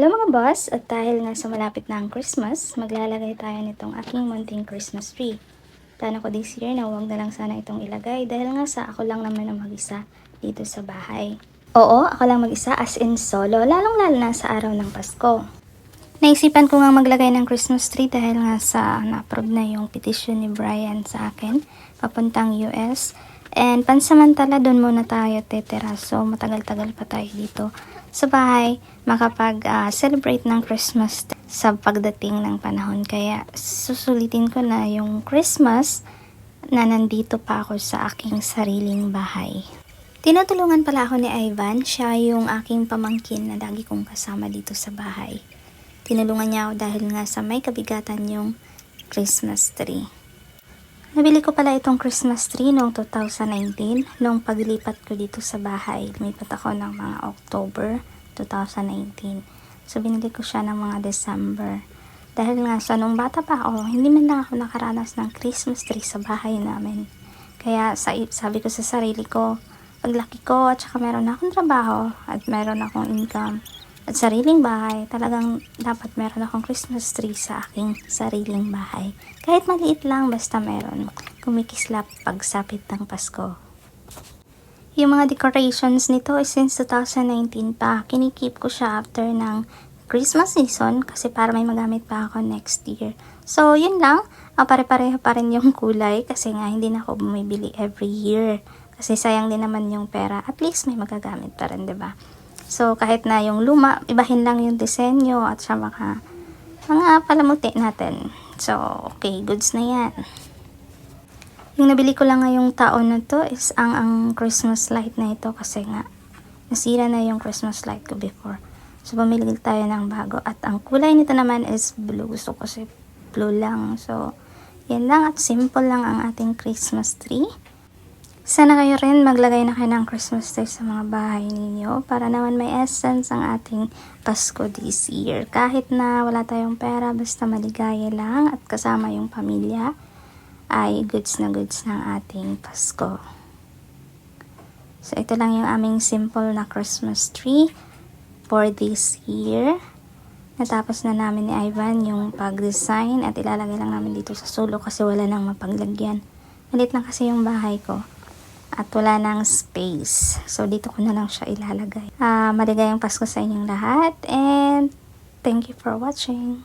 Hello mga boss, at dahil nga sa malapit na ang Christmas, maglalagay tayo nitong aking munting Christmas tree. Plano ko this year na huwag na lang sana itong ilagay dahil nga sa ako lang naman ang mag-isa dito sa bahay. Oo, ako lang mag-isa as in solo, lalong lalo na sa araw ng Pasko. Naisipan ko nga maglagay ng Christmas tree dahil nga sa na-approve na yung petition ni Brian sa akin, papuntang US. And pansamantala doon muna tayo tetera. So matagal-tagal pa tayo dito sa bahay makapag-celebrate ng Christmas sa pagdating ng panahon. Kaya susulitin ko na yung Christmas na nandito pa ako sa aking sariling bahay. Tinutulungan pala ako ni Ivan. Siya yung aking pamangkin na lagi kong kasama dito sa bahay. Tinulungan niya ako dahil nga sa may kabigatan yung Christmas tree. Nabili ko pala itong Christmas tree noong 2019, noong paglipat ko dito sa bahay. Lumipat ako ng mga October 2019. So, binili ko siya ng mga December. Dahil nga sa nung bata pa ako, hindi man lang ako nakaranas ng Christmas tree sa bahay namin. Kaya sa, sabi ko sa sarili ko, paglaki ko at saka meron akong trabaho at meron akong income at sariling bahay, talagang dapat meron akong Christmas tree sa aking sariling bahay. Kahit maliit lang, basta meron. Kumikislap pagsapit ng Pasko. Yung mga decorations nito is since 2019 pa. Kinikip ko siya after ng Christmas season kasi para may magamit pa ako next year. So, yun lang. Ah, pare-pareho pa rin yung kulay kasi nga hindi na ako bumibili every year. Kasi sayang din naman yung pera. At least may magagamit pa rin, ba? So, kahit na yung luma, ibahin lang yung disenyo at sa mga, mga palamuti natin. So, okay, goods na yan. Yung nabili ko lang ngayong taon na to is ang, ang Christmas light na ito kasi nga, nasira na yung Christmas light ko before. So, bumili tayo ng bago. At ang kulay nito naman is blue. Gusto ko kasi blue lang. So, yan lang at simple lang ang ating Christmas tree. Sana kayo rin maglagay na kayo ng Christmas tree sa mga bahay ninyo para naman may essence ang ating Pasko this year. Kahit na wala tayong pera, basta maligaya lang at kasama yung pamilya, ay goods na goods ng ating Pasko. So, ito lang yung aming simple na Christmas tree for this year. Natapos na namin ni Ivan yung pag-design at ilalagay lang namin dito sa sulo kasi wala nang mapaglagyan. Malit lang kasi yung bahay ko at wala nang space. So, dito ko na lang siya ilalagay. Ah, maligayang Pasko sa inyong lahat and thank you for watching.